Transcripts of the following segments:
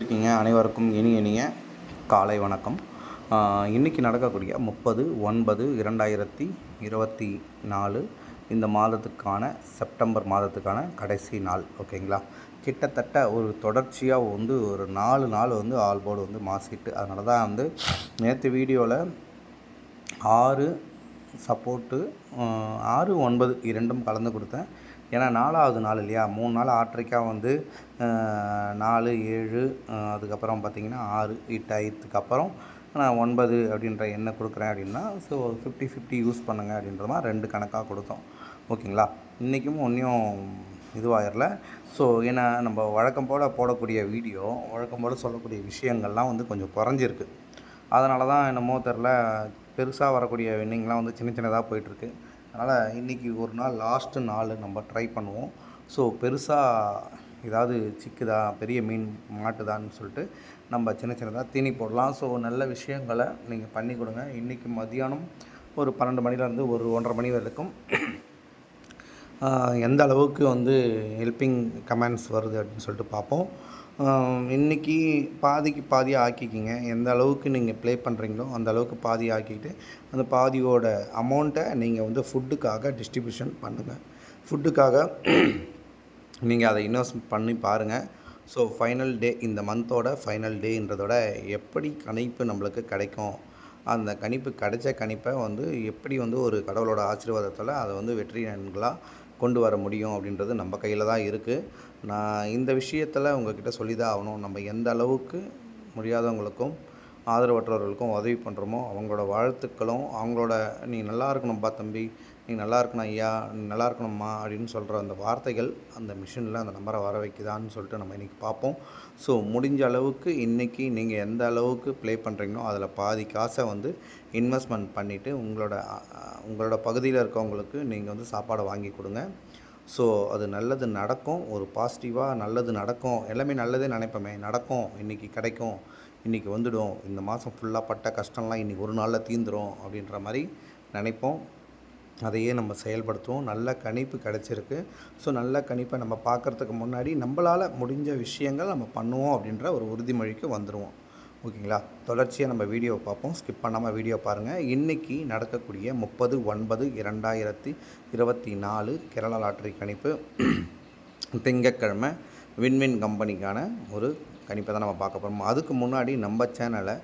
இருக்கீங்க. அனைவருக்கும் இனி இனிய காலை வணக்கம். இன்றைக்கி நடக்கக்கூடிய முப்பது ஒன்பது இரண்டாயிரத்தி இருபத்தி நாலு இந்த மாதத்துக்கான செப்டம்பர் மாதத்துக்கான கடைசி நாள். ஓகேங்களா? கிட்டத்தட்ட ஒரு தொடர்ச்சியாக வந்து ஒரு நாலு நாள் வந்து ஆல்போர்டு வந்து மாசிட்டு அதனால தான் வந்து நேற்று வீடியோவில் ஆறு சப்போர்ட்டு ஆறு ஒன்பது இரண்டும் கலந்து கொடுத்தேன். ஏன்னா நாலாவது நாள் இல்லையா? மூணு நாள் ஆற்றைக்காக வந்து நாலு ஏழு அதுக்கப்புறம் பார்த்திங்கன்னா ஆறு இட் அப்புறம் நான் ஒன்பது அப்படின்ற எண்ணெய் கொடுக்குறேன் அப்படின்னா ஸோ ஃபிஃப்டி ஃபிஃப்டி யூஸ் பண்ணுங்க அப்படின்ற மாதிரி ரெண்டு கணக்காக கொடுத்தோம். ஓகேங்களா? இன்றைக்கும் ஒன்றையும் இதுவாகிடல ஸோ ஏன்னா நம்ம வழக்கம் போல் போடக்கூடிய வீடியோ வழக்கம் போல் சொல்லக்கூடிய விஷயங்கள்லாம் வந்து கொஞ்சம் குறைஞ்சிருக்கு. அதனால தான் என்னமோ தெரில பெருசாக வரக்கூடிய வின்னிங்லாம் வந்து சின்ன சின்னதாக போயிட்டுருக்கு. அதனால் இன்றைக்கி ஒரு நாள் லாஸ்ட்டு நாள் நம்ம ட்ரை பண்ணுவோம். ஸோ பெருசாக ஏதாவது சிக்குதா பெரிய மீன் மாட்டுதான்னு சொல்லிட்டு நம்ம சின்ன சின்னதாக தீனி போடலாம். ஸோ நல்ல விஷயங்களை நீங்கள் பண்ணி கொடுங்க. இன்றைக்கி மதியானம் ஒரு பன்னெண்டு மணிலேருந்து ஒரு ஒன்றரை மணி வரைக்கும் எந்த அளவுக்கு வந்து ஹெல்பிங் கமெண்ட்ஸ் வருது அப்படின்னு சொல்லிட்டு பார்ப்போம். இன்றைக்கி இன்னைக்கு பாதிக்கு பாதியாக ஆக்கிக்கிங்க. எந்த அளவுக்கு நீங்கள் ப்ளே பண்ணுறீங்களோ அந்த அளவுக்கு பாதி ஆக்கிட்டு அந்த பாதியோட அமௌண்ட்டை நீங்கள் வந்து ஃபுட்டுக்காக டிஸ்ட்ரிபியூஷன் பண்ணுங்கள் ஃபுட்டுக்காக நீங்கள் அதை இன்வெஸ்ட் பண்ணி பாருங்கள் ஸோ ஃபைனல் டே இந்த மந்தோட ஃபைனல் டேன்றதோட எப்படி கணிப்பு நம்மளுக்கு கிடைக்கும்? அந்த கணிப்பு கிடைச்ச கணிப்பை வந்து எப்படி வந்து ஒரு கடவுளோட ஆசீர்வாதத்தால் அதை வந்து வெற்றி எண்களாக கொண்டு வர முடியும் அப்படின்றது நம்ம கையில் தான் இருக்குது நான் இந்த விஷயத்தில் உங்ககிட்ட சொல்லி தான் ஆகணும். நம்ம எந்த அளவுக்கு முடியாதவங்களுக்கும் ஆதரவற்றவர்களுக்கும் உதவி பண்ணுறோமோ அவங்களோட வாழ்த்துக்களும் அவங்களோட நீ நல்லா இருக்கணும்ப்பா தம்பி நீ நல்லா இருக்கணும் ஐயா நல்லா இருக்கணும்மா அப்படின்னு சொல்கிற அந்த வார்த்தைகள் அந்த மிஷினில் அந்த நம்பரை வர வைக்குதான்னு சொல்லிட்டு நம்ம இன்றைக்கி பார்ப்போம். ஸோ முடிஞ்ச அளவுக்கு இன்றைக்கி நீங்கள் எந்த அளவுக்கு ப்ளே பண்ணுறீங்களோ அதில் பாதி காசை வந்து இன்வெஸ்ட்மெண்ட் பண்ணிவிட்டு உங்களோட உங்களோட பகுதியில் இருக்கவங்களுக்கு நீங்கள் வந்து சாப்பாடை வாங்கி கொடுங்க. ஸோ அது நல்லது நடக்கும். ஒரு பாசிட்டிவாக நல்லது நடக்கும். எல்லாமே நல்லதே நினைப்போமே. நடக்கும். இன்றைக்கி கிடைக்கும். இன்றைக்கி வந்துடும். இந்த மாதம் ஃபுல்லாக பட்ட கஷ்டம்லாம் இன்றைக்கி ஒரு நாளில் தீந்துடும் அப்படின்ற மாதிரி நினைப்போம். அதையே நம்ம செயல்படுத்துவோம். நல்ல கணிப்பு கிடச்சிருக்கு. ஸோ நல்ல கணிப்பை நம்ம பார்க்குறதுக்கு முன்னாடி நம்மளால் முடிஞ்ச விஷயங்கள் நம்ம பண்ணுவோம் அப்படின்ற ஒரு உறுதிமொழிக்கு வந்துடுவோம் ஓகேங்களா? தொடர்ச்சியாக நம்ம வீடியோ பார்ப்போம். ஸ்கிப் பண்ணாமல் வீடியோ பாருங்கள் இன்றைக்கி நடக்கக்கூடிய முப்பது ஒன்பது இரண்டாயிரத்தி இருபத்தி நாலு கேரளா லாட்டரி கணிப்பு திங்கட்கிழமை வின்வின் கம்பெனிக்கான ஒரு கணிப்பை தான் நம்ம பார்க்க போகிறோம் அதுக்கு முன்னாடி நம்ம சேனலை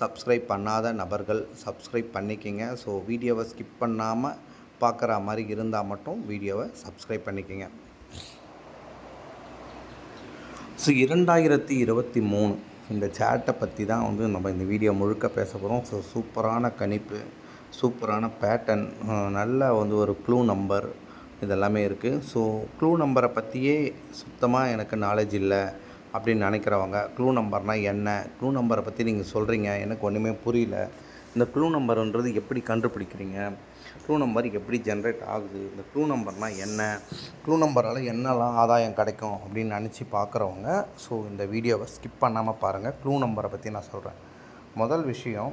சப்ஸ்கிரைப் பண்ணாத நபர்கள் சப்ஸ்கிரைப் பண்ணிக்கிங்க. ஸோ வீடியோவை ஸ்கிப் பண்ணாமல் பார்க்குற மாதிரி இருந்தால் மட்டும் வீடியோவை சப்ஸ்கிரைப் பண்ணிக்கோங்க. ஸோ இரண்டாயிரத்தி இருபத்தி மூணு இந்த சேட்டை பற்றி தான் வந்து நம்ம இந்த வீடியோ முழுக்க பேச போகிறோம் ஸோ சூப்பரான கணிப்பு சூப்பரான பேட்டர்ன் நல்ல வந்து ஒரு க்ளூ நம்பர் இதெல்லாமே இருக்குது ஸோ க்ளூ நம்பரை பற்றியே சுத்தமாக எனக்கு நாலேஜ் இல்லை அப்படின்னு நினைக்கிறவங்க க்ளூ நம்பர்னால் என்ன க்ளூ நம்பரை பற்றி நீங்கள் சொல்கிறீங்க எனக்கு ஒன்றுமே புரியல. இந்த க்ளூ நம்பருன்றது எப்படி கண்டுபிடிக்கிறீங்க? க்ளூ நம்பர் எப்படி ஜென்ரேட் ஆகுது? இந்த க்ளூ நம்பர்னால் என்ன? க்ளூ நம்பரால் என்னெல்லாம் ஆதாயம் கிடைக்கும் அப்படின்னு நினச்சி பார்க்குறவங்க ஸோ இந்த வீடியோவை ஸ்கிப் பண்ணாமல் பாருங்கள் க்ளூ நம்பரை பற்றி நான் சொல்கிறேன் முதல் விஷயம்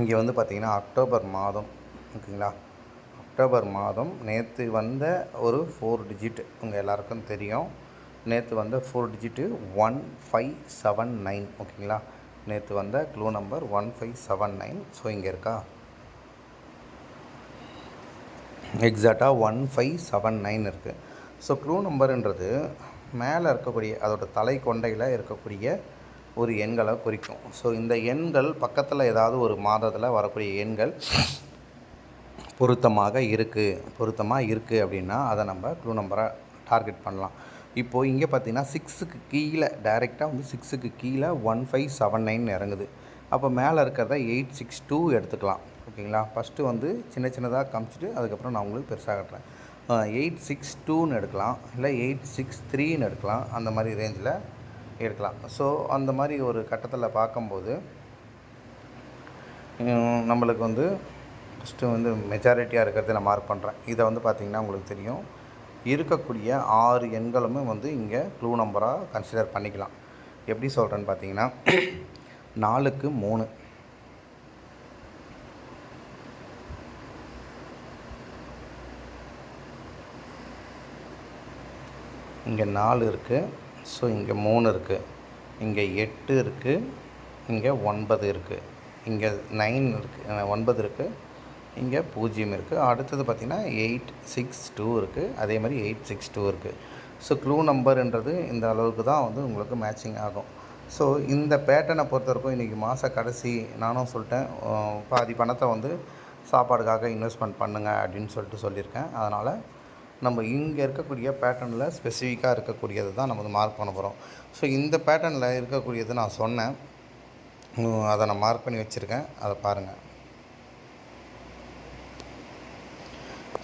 இங்கே வந்து பார்த்திங்கன்னா அக்டோபர் மாதம் ஓகேங்களா? அக்டோபர் மாதம் நேற்று வந்த ஒரு ஃபோர் டிஜிட் உங்கள் எல்லாருக்கும் தெரியும். நேற்று வந்த four digit one five seven nine ஓகேங்களா? நேற்று வந்த clue number one five seven nine. So இங்கே இருக்கா? எக்ஸாக்டாக ஒன் ஃபைவ் செவன் நைன் இருக்குது ஸோ க்ளூ நம்பருன்றது மேலே இருக்கக்கூடிய அதோட தலை கொண்டையில் இருக்கக்கூடிய ஒரு எண்களை குறிக்கும். ஸோ இந்த எண்கள் பக்கத்தில் ஏதாவது ஒரு மாதத்தில் வரக்கூடிய எண்கள் பொருத்தமாக இருக்குது பொருத்தமாக இருக்குது அப்படின்னா அதை நம்ம க்ளூ நம்பரை டார்கெட் பண்ணலாம். இப்போது இங்கே பார்த்தீங்கன்னா சிக்ஸுக்கு கீழே டைரெக்டாக வந்து சிக்ஸுக்கு கீழே ஒன் ஃபைவ் செவன் நைன் இறங்குது. அப்போ மேலே இருக்கிறத எயிட் சிக்ஸ் டூ எடுத்துக்கலாம். ஓகேங்களா? ஃபஸ்ட்டு வந்து சின்ன சின்னதாக காமிச்சிட்டு அதுக்கப்புறம் நான் உங்களுக்கு பெருசாக கட்டுறேன். எயிட் சிக்ஸ் டூன்னு எடுக்கலாம். இல்லை எயிட் சிக்ஸ் த்ரீன்னு எடுக்கலாம். அந்த மாதிரி ரேஞ்சில் எடுக்கலாம். ஸோ அந்த மாதிரி ஒரு கட்டத்தில் பார்க்கும்போது நம்மளுக்கு வந்து ஃபஸ்ட்டு வந்து மெஜாரிட்டியாக இருக்கிறத நான் மார்க் பண்ணுறேன் இதை வந்து பார்த்திங்கன்னா உங்களுக்கு தெரியும். இருக்கக்கூடிய ஆறு எண்களுமே வந்து இங்கே க்ளூ நம்பராக கன்சிடர் பண்ணிக்கலாம். எப்படி சொல்கிறேன்னு பார்த்தீங்கன்னா நாலுக்கு மூணு. இங்கே நாலு இருக்குது ஸோ இங்கே மூணு இருக்குது இங்கே எட்டு இருக்குது இங்கே ஒன்பது இருக்குது இங்கே நைன் இருக்குது ஒன்பது இருக்குது இங்கே பூஜ்ஜியம் இருக்குது அடுத்தது பார்த்திங்கன்னா எயிட் சிக்ஸ் டூ இருக்குது அதே மாதிரி எயிட் சிக்ஸ் டூ இருக்குது ஸோ க்ளூ நம்பர்ன்றது இந்த அளவுக்கு தான் வந்து உங்களுக்கு மேட்சிங் ஆகும். ஸோ இந்த பேட்டர்னை பொறுத்த வரைக்கும் இன்றைக்கி மாத கடைசி நானும் சொல்லிட்டேன். பாதி பணத்தை வந்து சாப்பாடுக்காக இன்வெஸ்ட்மெண்ட் பண்ணுங்கள் அப்படின்னு சொல்லிட்டு சொல்லியிருக்கேன். அதனால் நம்ம இங்கே இருக்கக்கூடிய பேட்டர்னில் ஸ்பெசிஃபிக்காக இருக்கக்கூடியது தான் நம்ம வந்து மார்க் பண்ண போகிறோம் ஸோ இந்த பேட்டர்னில் இருக்கக்கூடியது நான் சொன்னேன். அதை நான் மார்க் பண்ணி வச்சுருக்கேன். அதை பாருங்கள்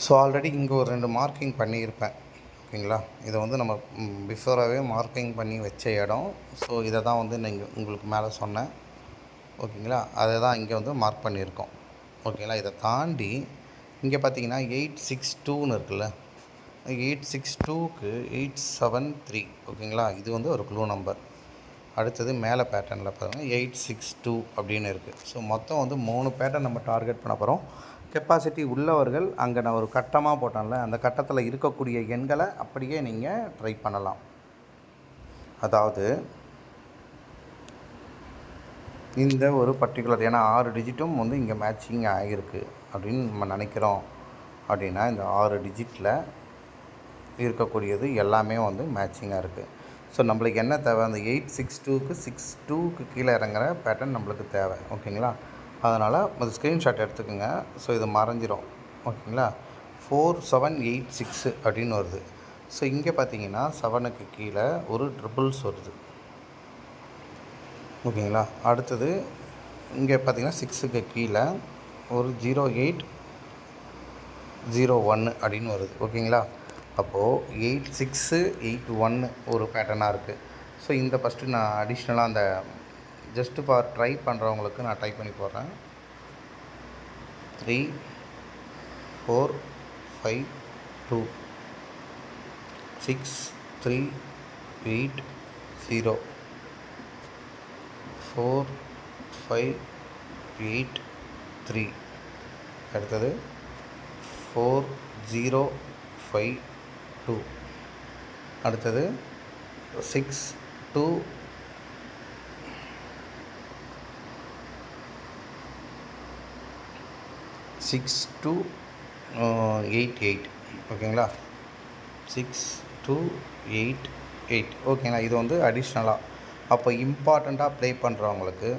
ஸோ ஆல்ரெடி இங்கே ஒரு ரெண்டு மார்க்கிங் பண்ணியிருப்பேன். ஓகேங்களா? இதை வந்து நம்ம பிஃபோராகவே மார்க்கிங் பண்ணி வச்ச இடம். ஸோ இதை தான் வந்து நீங்கள் உங்களுக்கு மேலே சொன்னேன். ஓகேங்களா? அதை தான் இங்கே வந்து மார்க் பண்ணியிருக்கோம். ஓகேங்களா? இதை தாண்டி இங்கே பார்த்தீங்கன்னா எயிட் சிக்ஸ் டூன்னு இருக்குல்ல? எயிட் சிக்ஸ் டூக்கு எயிட் செவன் த்ரீ ஓகேங்களா? இது வந்து ஒரு க்ளூ நம்பர் அடுத்தது மேலே பேட்டர்னில் பாருங்கள் எயிட் சிக்ஸ் டூ அப்படின்னு இருக்குது ஸோ மொத்தம் வந்து மூணு பேட்டர்ன் நம்ம டார்கெட் பண்ண போகிறோம் கெப்பாசிட்டி உள்ளவர்கள் அங்கே நான் ஒரு கட்டமாக போட்டேன்ல அந்த கட்டத்தில் இருக்கக்கூடிய எண்களை அப்படியே நீங்கள் ட்ரை பண்ணலாம். அதாவது இந்த ஒரு பர்டிகுலர் ஏன்னா ஆறு டிஜிட்டும் வந்து இங்கே மேட்சிங் ஆகிருக்கு அப்படின்னு நம்ம நினைக்கிறோம். அப்படின்னா இந்த ஆறு டிஜிட்டில் இருக்கக்கூடியது எல்லாமே வந்து மேட்சிங்காக இருக்குது ஸோ நம்மளுக்கு என்ன தேவை? அந்த எயிட் சிக்ஸ் டூக்கு சிக்ஸ் டூக்கு கீழே இறங்குற பேட்டர்ன் நம்மளுக்கு தேவை. ஓகேங்களா அதனால் அது ஸ்க்ரீன்ஷாட் எடுத்துக்கோங்க. ஸோ இது மறைஞ்சிரும். ஓகேங்களா? ஃபோர் செவன் எயிட் சிக்ஸு அப்படின்னு வருது. ஸோ இங்கே பார்த்தீங்கன்னா செவனுக்கு கீழே ஒரு ட்ரிபிள்ஸ் வருது. ஓகேங்களா? அடுத்தது இங்கே பார்த்தீங்கன்னா சிக்ஸுக்கு கீழே ஒரு ஜீரோ எயிட் ஜீரோ ஒன்று அப்படின்னு வருது. ஓகேங்களா? அப்போது எயிட் சிக்ஸு எயிட் ஒன்று ஒரு பேட்டர்னாக இருக்குது ஸோ இந்த ஃபஸ்ட்டு நான் அடிஷ்னலாக அந்த ஜஸ்ட்டு ஃபார் ட்ரை பண்ணுறவங்களுக்கு நான் டைப் பண்ணி போடுறேன். Three four five two six three eight zero four five eight three அடுத்தது ஃபோர் ஜீரோ ஃபைவ் டூ அடுத்தது six two six two eight eight ஓகேங்களா சிக்ஸ் டூ எயிட் எயிட் ஓகேங்களா இது வந்து அடிஷ்னலாக அப்போ இம்பார்ட்டண்ட்டாக ப்ளே பண்ணுறவங்களுக்கு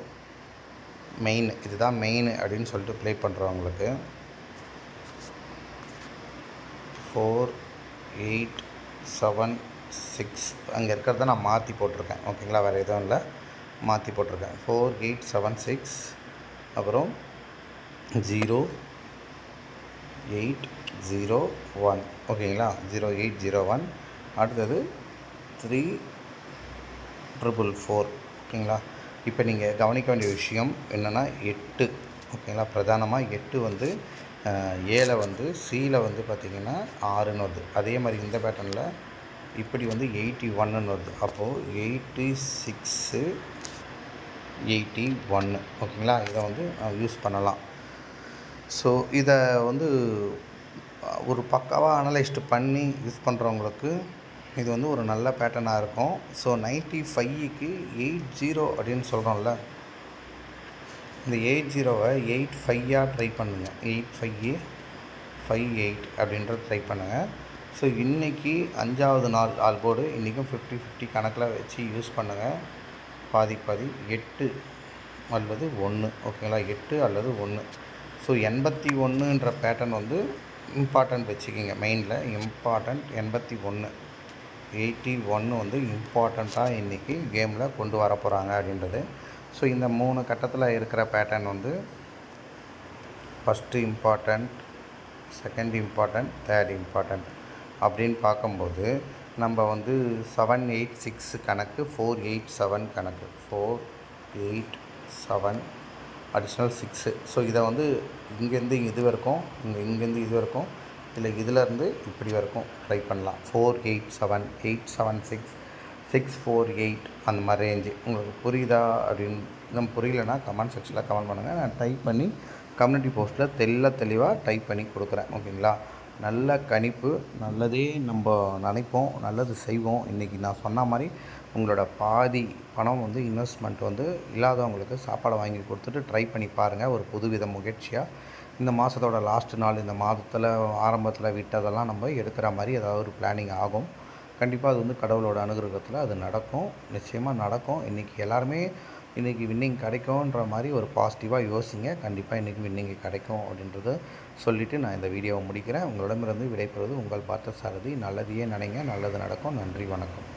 மெயின் இதுதான் மெயின் அப்படின்னு சொல்லிட்டு ப்ளே பண்ணுறவங்களுக்கு ஃபோர் எயிட் செவன் சிக்ஸ் அங்கே இருக்கிறத நான் மாற்றி போட்டிருக்கேன். ஓகேங்களா வேறு எதுவும் இல்லை. மாற்றி போட்டிருக்கேன். ஃபோர் எயிட் செவன் சிக்ஸ் அப்புறம் ஜீரோ எயிட் ஜீரோ ஒன் ஓகேங்களா? ஜீரோ எயிட் ஜீரோ ஒன் அடுத்தது த்ரீ ட்ரிபிள் ஃபோர் ஓகேங்களா? இப்போ நீங்கள் கவனிக்க வேண்டிய விஷயம் என்னென்னா எட்டு. ஓகேங்களா? பிரதானமாக எட்டு வந்து ஏழை வந்து சியில் வந்து பார்த்திங்கன்னா ஆறுன்னு வருது அதே மாதிரி இந்த பேட்டர்னில் இப்படி வந்து எயிட்டி ஒன்னுன்னு வருது அப்போது எயிட்டி சிக்ஸு எயிட்டி ஒன்று ஓகேங்களா? இதை வந்து யூஸ் பண்ணலாம். ஸோ இதை வந்து ஒரு பக்காவாக அனலைஸ்டு பண்ணி யூஸ் பண்ணுறவங்களுக்கு இது வந்து ஒரு நல்ல பேட்டர்னாக இருக்கும். ஸோ நைன்ட்டி ஃபைவ்க்கு எயிட் ஜீரோ அப்படின்னு சொல்கிறோம்ல இந்த எயிட் ஜீரோவை எயிட் ஃபையாக ட்ரை பண்ணுங்கள் எயிட் ஃபைவ் ஃபைவ் எயிட் அப்படின்றத ட்ரை பண்ணுங்கள் ஸோ இன்றைக்கி அஞ்சாவது நாள் ஆல்போர்டு இன்றைக்கும் ஃபிஃப்டி ஃபிஃப்டி கணக்கில் வச்சு யூஸ் பண்ணுங்கள் பாதி பாதி எட்டு அல்லது ஒன்று ஓகேங்களா எட்டு அல்லது ஒன்று ஸோ எண்பத்தி ஒன்றுன்ற பேட்டர்ன் வந்து இம்பார்ட்டண்ட் வச்சுக்கிங்க மெயினில் இம்பார்ட்டண்ட் எண்பத்தி ஒன்று எயிட்டி ஒன்று வந்து இம்பார்ட்டண்ட்டாக இன்றைக்கி கேமில் கொண்டு வர போகிறாங்க அப்படின்றது. ஸோ இந்த மூணு கட்டத்தில் இருக்கிற பேட்டர்ன் வந்து first important second important third important அப்படின்னு பார்க்கும்போது நம்ம வந்து செவன் எயிட் சிக்ஸ் கணக்கு ஃபோர் எயிட் செவன் கணக்கு four eight seven additional six so இதை வந்து இங்கேருந்து இது வரைக்கும் இங்கே இங்கேருந்து இது வரைக்கும் இல்லை இதிலேருந்து இப்படி வரைக்கும் ட்ரை பண்ணலாம். Four eight seven eight seven six six four eight அந்த மாதிரி ரேஞ்சு உங்களுக்கு புரியுதா அப்படின்னு நம்ம புரியலனா கமெண்ட் செக்ஷனில் கமெண்ட் பண்ணுங்கள் நான் டைப் பண்ணி கம்யூனிட்டி போஸ்ட்டில் தெல்ல தெளிவாக டைப் பண்ணி கொடுக்குறேன். ஓகேங்களா? நல்ல கணிப்பு நல்லதே நம்ம நினைப்போம் நல்லது செய்வோம். இன்றைக்கி நான் சொன்ன மாதிரி உங்களோட பாதி பணம் வந்து இன்வெஸ்ட்மெண்ட் வந்து இல்லாதவங்களுக்கு சாப்பாடை வாங்கி கொடுத்துட்டு ட்ரை பண்ணி பாருங்கள் ஒரு புதுவித முயற்சியாக இந்த மாதத்தோட லாஸ்ட் நாள் இந்த மாதத்தில் ஆரம்பத்தில் விட்டதெல்லாம் நம்ம எடுக்கிற மாதிரி ஏதாவது ஒரு பிளானிங் ஆகும். கண்டிப்பாக அது வந்து கடவுளோட அனுகிரகத்தில் அது நடக்கும். நிச்சயமாக நடக்கும். இன்றைக்கி எல்லாருமே இன்றைக்கி வின்னிங் கிடைக்கும்ன்ற மாதிரி ஒரு பாசிட்டிவாக யோசிங்க. கண்டிப்பாக இன்றைக்கி வின்னிங் கிடைக்கும் அப்படின்றத சொல்லிவிட்டு நான் இந்த வீடியோவை முடிக்கிறேன். உங்களிடமிருந்து விடைபெறுவது உங்கள் பார்த்த சாரதி நல்லதையே நினைங்க. நல்லது நடக்கும். நன்றி வணக்கம்.